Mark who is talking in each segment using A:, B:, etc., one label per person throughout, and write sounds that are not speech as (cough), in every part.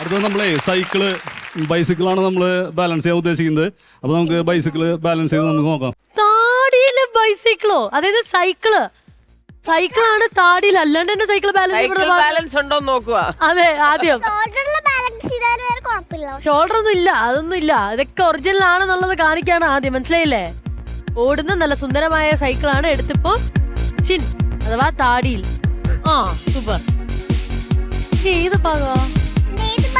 A: അടുത്തത് നമ്മളെ സൈക്കിൾ ബൈസിക്കിളാണ് നമ്മൾ ബാലൻസ് ചെയ്യാൻ ഉദ്ദേശിക്കുന്നത്. അപ്പൊ നമുക്ക് ബൈസിക്കിൾ ബാലൻസ് ചെയ്ത് നമുക്ക് നോക്കാം.
B: താടിയിൽ ബൈസിക്കിളോ അതായത് സൈക്കിൾ സൈക്കിളാണ് താടിയിൽ അല്ലാണ്ട് തന്നെ സൈക്കിൾ ബാലൻസ്
C: ബാലൻസ് ഉണ്ടോ നോക്കുക
B: അതെ ആദ്യം.
D: ഷോൾഡറിൽ ബാലൻസ് ചെയ്താൽ വേറെ കുഴപ്പമില്ല.
B: ഷോൾഡർ ഒന്നും ഇല്ല അതൊന്നും ഇല്ല. ഇതൊക്കെ ഒറിജിനൽ ആണെന്നുള്ളത് കാണിക്കാണ് ആദ്യം. മനസ്സിലായില്ലേ? ഓടുന്ന നല്ല സുന്ദരമായ സൈക്കിളാണ് എടുത്തിപ്പോ ചിൻ അഥവാ താടിയിൽ. ആ സൂപ്പർ ഇത് ഏത് ഭാഗമാ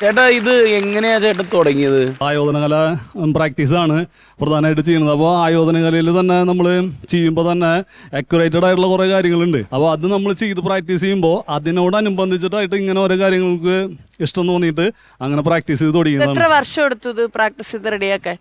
E: ചേട്ടാ ഇത് എങ്ങനെയാ ചേട്ടൻ തുടങ്ങിയത്?
A: ആയോധനകല പ്രാക്ടീസ് ആണ് പ്രധാനമായിട്ട് ചെയ്യുന്നത്. അപ്പോൾ ആയോധനകലയിൽ തന്നെ നമ്മൾ ചെയ്യുമ്പോൾ തന്നെ അക്യുറേറ്റഡ് ആയിട്ടുള്ള കുറേ കാര്യങ്ങളുണ്ട്. അപ്പോൾ അത് നമ്മൾ ചെയ്ത് പ്രാക്ടീസ് ചെയ്യുമ്പോൾ അതിനോടനുബന്ധിച്ചിട്ടായിട്ട് ഇങ്ങനെ ഓരോ കാര്യങ്ങൾക്ക് ഇഷ്ടം തോന്നിയിട്ട് അങ്ങനെ പ്രാക്ടീസ് ചെയ്ത്
C: എത്ര വർഷം എടുത്തു ഇത് പ്രാക്ടീസ് ചെയ്ത് റെഡിയാക്കാൻ?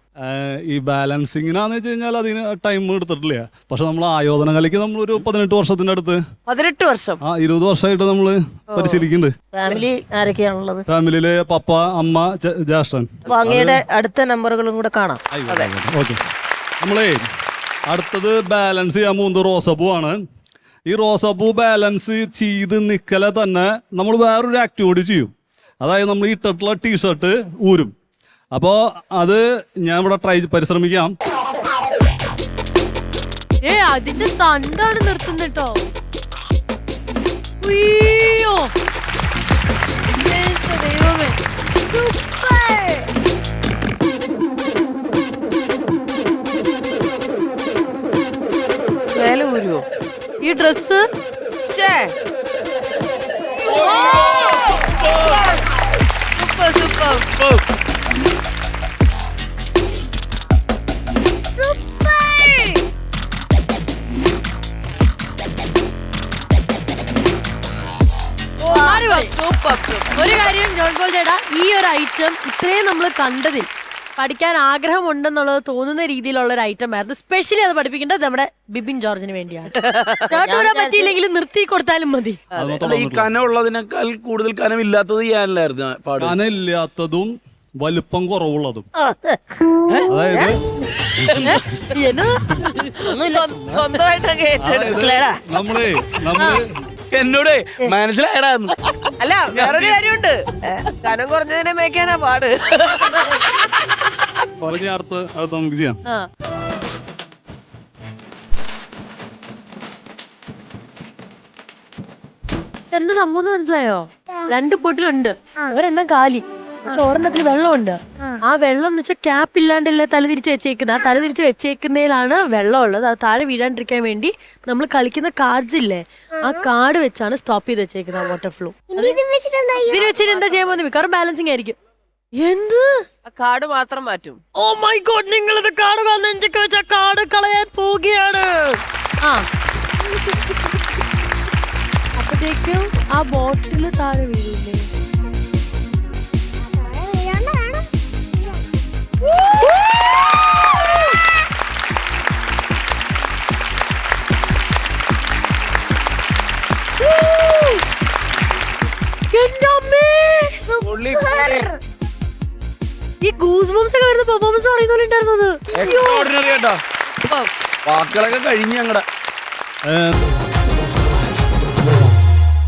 A: ഈ ബാലൻസിങ്ങിനാന്ന് വെച്ച് കഴിഞ്ഞാൽ അതിന് ടൈം എടുത്തിട്ടില്ല. പക്ഷെ നമ്മൾ ആയോധന കലയ്ക്ക് ഒരു പതിനെട്ട് വർഷത്തിന്റെ അടുത്ത്.
C: പതിനെട്ട് വർഷം?
A: ആ ഇരുപത് വർഷമായിട്ട് നമ്മൾ പരിശീലിക്കുന്നുണ്ട്.
F: ഫാമിലി ആരൊക്കെയാണുള്ളത്
A: ഫാമിലിയിലെ പപ്പ അമ്മ ജ- ജ്യേഷ്ഠൻ.
F: അപ്പൊ അങ്ങയുടെ അടുത്ത നമ്പറുകളും കൂടെ കാണാം.
A: ഓക്കെ. നമ്മളേ അടുത്തത് ബാലൻസ് ചെയ്യാൻ പോകുന്നത് റോസപ്പൂ ആണ്. ഈ റോസപ്പൂ ബാലൻസ് ചെയ്ത് നിൽക്കലെ തന്നെ നമ്മൾ വേറൊരു ആക്ടിവിറ്റി ചെയ്യും. അതായത് നമ്മൾ ഈ ഇട്ടിട്ടുള്ള ടീഷർട്ട് ഊരും. അപ്പോൾ അത് ഞാൻ ഇവിടെ ട്രൈ പരിശ്രമിക്കാം.
B: ഏ അതിന്റെ തണ്ടാണ് നിർത്തുന്നട്ടോ ഉയ്യോ. എന്റെ ദൈവമേ.
D: സൂപ്പർ
C: മേലെ ഊരുവോ?
B: ഈ ഡ്രസ്
C: ഷേ സൂപ്പർ
B: ഒരു കാര്യം ജോൺ പോൾ ചേട്ടാ ഈ ഒരു ഐറ്റം ഇത്രയും നമ്മൾ കണ്ടതിൽ പഠിക്കാൻ ആഗ്രഹമുണ്ടെന്നുള്ളത് തോന്നുന്ന രീതിയിലുള്ള ഒരു ഐറ്റം ആയിരുന്നു. സ്പെഷ്യലി അത് പഠിപ്പിക്കേണ്ടത് നമ്മുടെ ബിബിൻ ജോർജിന് വേണ്ടിയാണ്. (laughs) ഷർട്ട് ഊരാൻ പറ്റിയില്ലെങ്കിൽ നിർത്തി കൊടുത്താലും മതി.
E: ഈ കനമുള്ളതിനേക്കാൾ കൂടുതൽ കനമില്ലാത്തത് പാട്.
A: കനയില്ലാത്തതും വലുപ്പം കുറവുള്ളതും. അതായത് നമ്മളെ നമ്മൾ
E: എന്നോട് മനസ്സിലായടാ.
C: അല്ല വേറൊരു കാര്യമുണ്ട്. ധനം കുറഞ്ഞതിനെ മേക്കാനാ പാട്.
A: പറഞ്ഞ അടുത്ത അടുത്ത നമുക്ക് ചെയ്യാം.
B: ആ. എന്താ സംഭവം മനസ്സിലായോ? രണ്ട് പൊട്ടിലുണ്ട് ഒരെണ്ണം കാലി? പക്ഷെ ഒരെണ്ണത്തിൽ വെള്ളമുണ്ട്. ആ. വെള്ളം എന്ന് വെച്ചാൽ ക്യാപ്പ് ഇല്ലാണ്ടല്ലേ തല തിരിച്ച് വെച്ചേക്കുന്നത് ആ തല തിരിച്ച് വെച്ചേക്കുന്നതിലാണ് വെള്ളം ഉള്ളത് അത് താഴെ വീഴാണ്ടിരിക്കാൻ വേണ്ടി നമ്മൾ കളിക്കുന്ന കാർഡ്സ് ഇല്ലേ? ആ കാർഡ് വെച്ചാണ് സ്റ്റോപ്പ് ചെയ്ത് വെച്ചേക്കുന്നത് ആ വാട്ടർ ഫ്ലോ ഇതിന് വെച്ചിട്ട് എന്താ ചെയ്യാൻ പോകുന്നത് മിക്കവാറും ബാലൻസിങ് ആയിരിക്കും. എന്ത്?
C: കാട് കാർഡ് മാത്രം മാറ്റും.
B: ഓ മൈ ഗോഡ് നിങ്ങൾ ഇത് കാട് നെഞ്ചൊക്കെ വെച്ച കാട് കളയാൻ പോവുകയാണ്. ആ. അപ്പത്തേക്കും ആ ബോട്ടിൽ താഴെ വീഴില്ലേ ഈ ഗൂസ് ബംസ് ഒക്കെ വരുന്ന പെർഫോമൻസ് പറയുന്ന പോലെ ഉണ്ടായിരുന്നത്
E: കേട്ടോ വാക്കുകളൊക്കെ കഴിഞ്ഞ് ഞങ്ങടെ.
A: ഏഹ്,